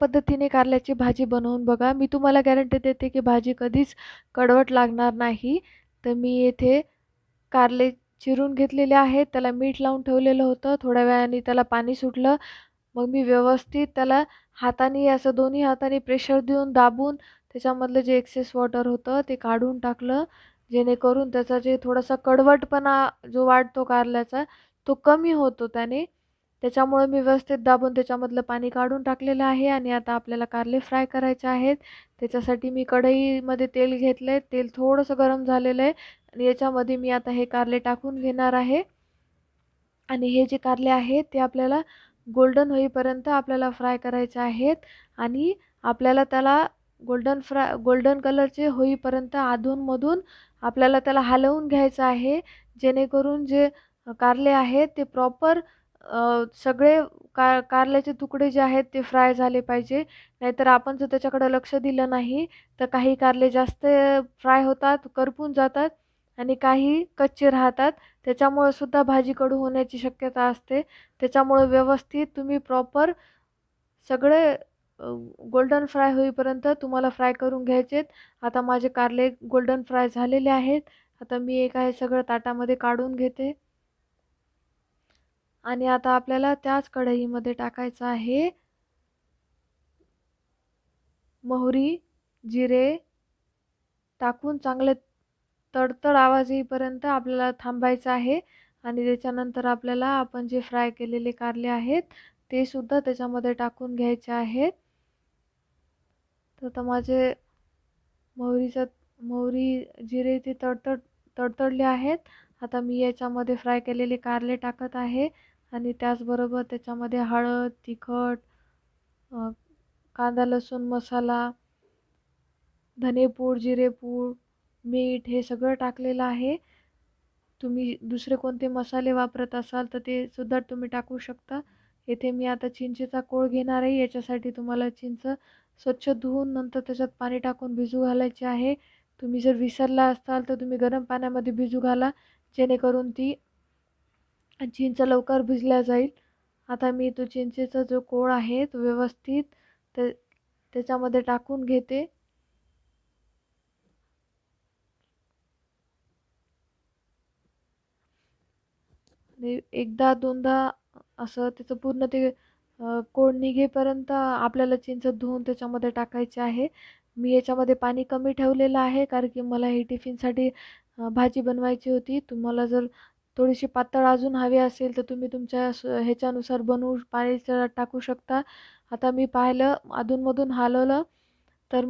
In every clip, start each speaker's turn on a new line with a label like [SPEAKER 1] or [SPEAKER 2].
[SPEAKER 1] पद्धतीने कारल्याची भाजी बनवून बघा. मी तुम्हाला गॅरंटी देते की भाजी कधीच कडवट लागणार नाही. तर मी येथे कारले चिरून घेतलेले आहेत त्याला मीठ लावून ठेवलेलं होतं. थोड्या वेळाने त्याला पाणी सुटलं. मग मी व्यवस्थित त्याला हाताने असं दोन्ही हाताने प्रेशर देऊन दाबून त्याच्यामधलं जे एक्सेस वॉटर होतं ते काढून टाकलं. जेणेकरून त्याचा जे थोडासा कडवटपणा जो वाढतो कारल्याचा तो कमी होतो त्याने. त्याच्यामुळे मी व्यवस्थित दाबून त्याच्यामधलं पाणी काढून टाकलेलं आहे आणि आता आपल्याला कारले फ्राय करायचे आहेत. त्याच्यासाठी मी कढईमध्ये तेल घेतलं आहे तेल थोडंसं गरम झालेलं आहे आणि याच्यामध्ये मी आता हे कारले टाकून घेणार आहे. आणि हे जे कारले आहेत ते आपल्याला गोल्डन होईपर्यंत आपल्याला फ्राय करायचे आहेत आणि आपल्याला त्याला गोल्डन फ्राय गोल्डन कलरचे होईपर्यंत अधूनमधून आपल्याला त्याला हलवून घ्यायचं आहे. जेणेकरून जे कारले आहेत ते प्रॉपर सगळे का कारल्याचे तुकडे जे आहेत ते फ्राय झाले पाहिजे. नाहीतर आपण जर त्याच्याकडं लक्ष दिलं नाही तर काही कारले जास्त फ्राय होतात करपून जातात आणि काही कच्चे राहतात. त्याच्यामुळे सुद्धा भाजी कडू होण्याची शक्यता असते. त्याच्यामुळे व्यवस्थित तुम्ही प्रॉपर सगळे गोल्डन फ्राय होईपर्यंत तुम्हाला फ्राय करून घ्यायचेत. आता माझे कारले गोल्डन फ्राय झालेले आहेत. आता मी एक आहे सगळं ताटामध्ये काढून घेते. आणि आता आपल्याला त्याच कढईमध्ये टाकायचं आहे. मोहरी जिरे टाकून चांगले तडतड आवाज येईपर्यंत आपल्याला थांबायचं आहे आणि त्याच्यानंतर आपल्याला आपण जे फ्राय केलेले कारले आहेत ते सुद्धा त्याच्यामध्ये टाकून घ्यायचे आहेत. तर आता माझे मोहरीचं मोहरी जिरे ते तडतड तडतडले आहेत. आता मी याच्यामध्ये फ्राय केलेले कारले टाकत आहे. आणि त्याचबरोबर त्याच्यामध्ये हळद तिखट कांदा लसूण मसाला धनेपूड जिरेपूड मीठ हे सगळं टाकलेलं आहे. तुम्ही दुसरे कोणते मसाले वापरत असाल तर ते सुद्धा तुम्ही टाकू शकता. येथे मी आता चिंचेचा कोळ घेणार आहे याच्यासाठी तुम्हाला चिंच स्वच्छ धुवून नंतर त्याच्यात पाणी टाकून भिजू घालायचे आहे. तुम्ही जर विसरला असाल तर तुम्ही गरम पाण्यामध्ये भिजू घाला जेणेकरून ती चिंच लवकर भिजल्या जाईल. आता मी तो चिंचेचा जो कोळ आहे तो व्यवस्थित ते त्याच्यामध्ये टाकून घेते. एकदा दोनदा असं त्याचं पूर्ण ते कोळ निघेपर्यंत आपल्याला चिंच धुवून त्याच्यामध्ये टाकायचे आहे. मी याच्यामध्ये पाणी कमी ठेवलेलं आहे कारण की मला हे टिफिनसाठी भाजी बनवायची होती. तुम्हाला जर थोडीशी पातळ अजून हवी असेल तर तुम्ही तुमच्या ह्याच्यानुसार बनवू पाणी टाकू शकता. आता मी पाहिलं अधूनमधून हलवलं तर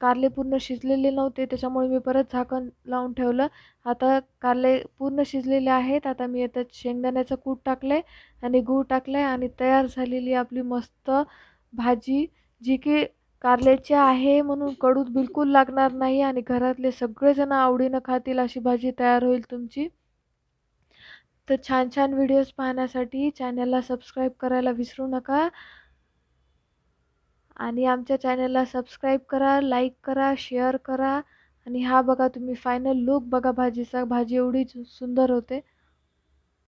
[SPEAKER 1] कारले पूर्ण शिजलेले नव्हते त्याच्यामुळे मी परत झाकण लावून ठेवलं. आता कारले पूर्ण शिजलेले आहेत आता मी याच्यात शेंगदाण्याचं कूट टाकलं आहे आणि गूळ टाकलं आहे आणि तयार झालेली आपली मस्त भाजी जी की कारल्याची आहे म्हणून कडूत बिलकुल लागणार नाही आणि घरातले सगळेजण आवडीनं खातील अशी भाजी तयार होईल तुमची. तर छान छान व्हिडिओज पाहण्यासाठी चॅनलला सबस्क्राईब करायला विसरू नका. आणि आमच्या चॅनलला सबस्क्राईब करा लाईक करा शेअर करा. आणि हा बघा तुम्ही फायनल लुक बघा भाजीचा भाजी एवढी सुंदर होते.